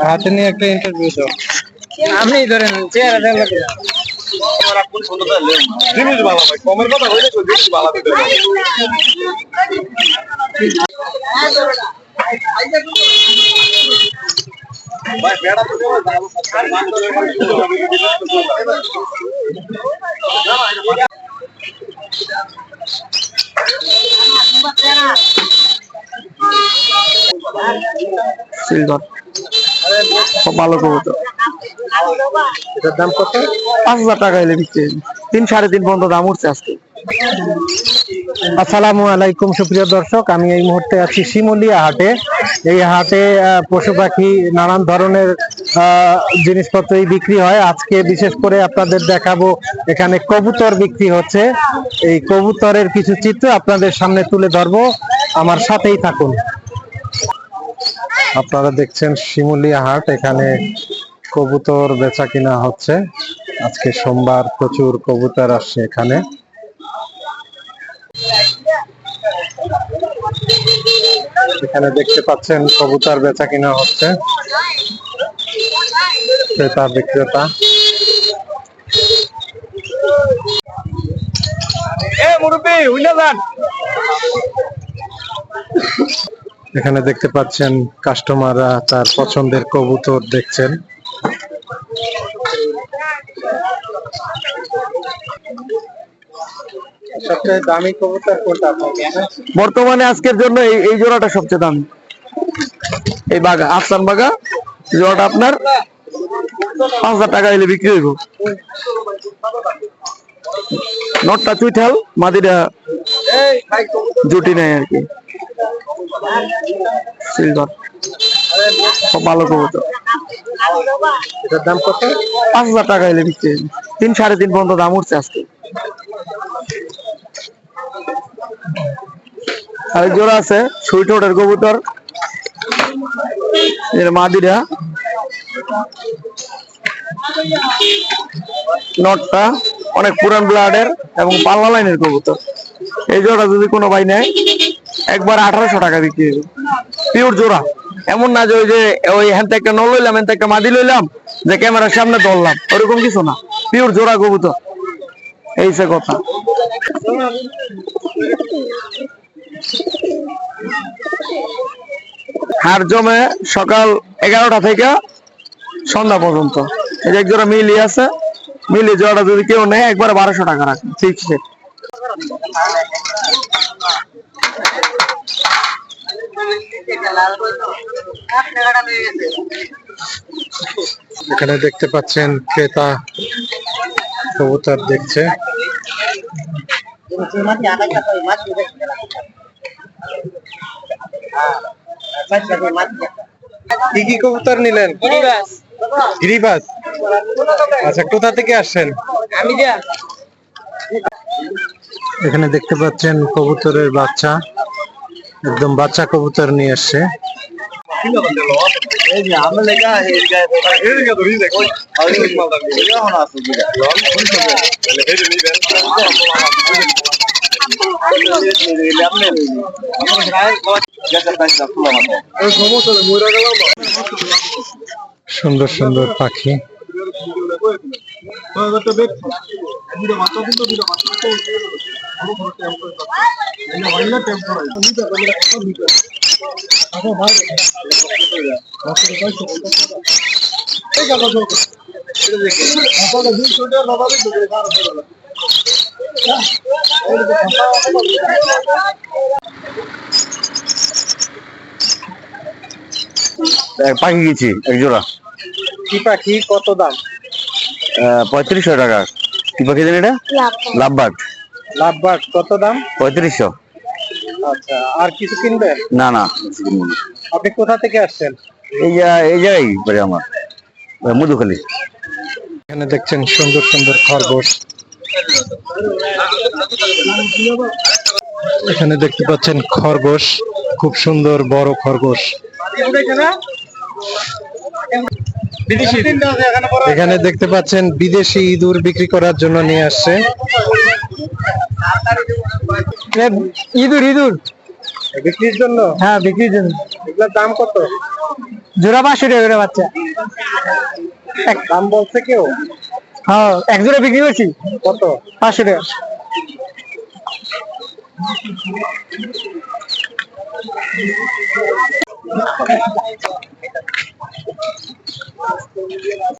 হাতে নিয়ে একটা ইন্টারভিউ দাও আপনি ধরেন চেহারা দেখলে। সিলভার খুব ভালো কবুতর। এটার দাম কত? পাঁচ হাজার টাকা এলে বিক্রি তিন সাড়ে তিন পর্যন্ত দাম উঠছে আজকে। আসসালামু আলাইকুম সুপ্রিয় দর্শক। আমি এই মুহূর্তে আছি শিমুলিয়া হাটে। এই হাটে আহ, পশু পাখি নানান ধরনের আহ, জিনিসপত্রই বিক্রি হয়। আজকে বিশেষ করে আপনাদের দেখাবো এখানে কবুতর বিক্রি হচ্ছে। এই কবুতরের কিছু চিত্র আপনাদের সামনে তুলে ধরবো। আমার সাথেই থাকুন। আপনারা দেখছেন শিমুলিয়া হাট, এখানে কবুতর বেচা কিনা হচ্ছে। আজকে সোমবার প্রচুর কবুতর আসছে এখানে। এখানে দেখতে পাচ্ছেন কবুতর বেচা কিনা হচ্ছে। ক্রেতা, বিক্রেতা। এ মুরব্বি, উইনা যান। এখানে দেখতে পাচ্ছেন কাস্টমাররা তার পছন্দের কবুতর দেখছেন। সবচেয়ে দামি কবুতর কোনটা বর্তমানে আজকের জন্য এই এই জোড়াটা সবচেয়ে দামি। এই বাগা আফসান বাগা জোড়াটা আপনার পাঁচ হাজার টাকা এলে বিক্রি হইব। নটটা চুইঠাল মাদিরা জুটি নেই আর কি। সিলভার ভালো কবুতর। এটার দাম কত? পাঁচ হাজার টাকা এলে বিক্রি তিন সাড়ে তিন পর্যন্ত দাম উঠছে আজকে। আর জোড়া আছে কবুতর। এর মাদিরা। নটটা অনেক পুরান ব্লাডের এবং পাল্লা লাইনের কবুতর। এই জোড়া যদি কোনো ভাই নেয় একবার আঠারোশো টাকা বিক্রি পিওর জোড়া। এমন না যে ওই যে, ওই হ্যান একটা নল লইলাম হ্যান একটা মাদি লইলাম, যে ক্যামেরার সামনে ধরলাম। ওরকম কিছু না। পিওর জোড়া কবুতর। এই সে কথা। হার জমে সকাল এগারোটা থেকে সন্ধ্যা পর্যন্ত। এই যে এক জোড়া মিলি আছে। মিলি জোড়াটা যদি কেউ নেয়, একবার বারোশো টাকা রাখে। ফিক্সড এখানে দেখতে পাচ্ছেন ক্রেতা কবুতর দেখছে। কি কি কবুতর নিলেন? গিরিবাস। আচ্ছা কোথা থেকে আসছেন? আমি যা। এখানে দেখতে পাচ্ছেন কবুতরের বাচ্চা। একদম বাচ্চা কবুতর নিয়ে আসছে সুন্দর সুন্দর পাখি। পাখি গেছি এক জোড়া। কি পাখি কত দাম? পঁয়ত্রিশশো টাকা। কি পাখি জানি এটা? লাভবার্ড। লাভবার্ড কত দাম? পঁয়ত্রিশশো। আচ্ছা আর কিছু কিনবেন? না না আপনি কোথা থেকে আসছেন? এই যা- এই জায়গায় বাড়ি আমার মধুখালী। এখানে দেখছেন সুন্দর সুন্দর খরগোশ। এখানে দেখতে পাচ্ছেন খরগোশ খুব সুন্দর বড় খরগোশ। এখানে দেখতে পাচ্ছেন বিদেশি ইঁদুর বিক্রি করার জন্য নিয়ে আসছে। ইঁদুর ইঁদুর। বিক্রির জন্য? হ্যাঁ বিক্রির জন্য। এগুলোর দাম কত? জোড়া পাঁচশো টাকা করে বাচ্চা। দাম বলছে কেউ? হ্যাঁ এক জোড়া বিক্রি করছি। কত? পাঁচশো টাকা।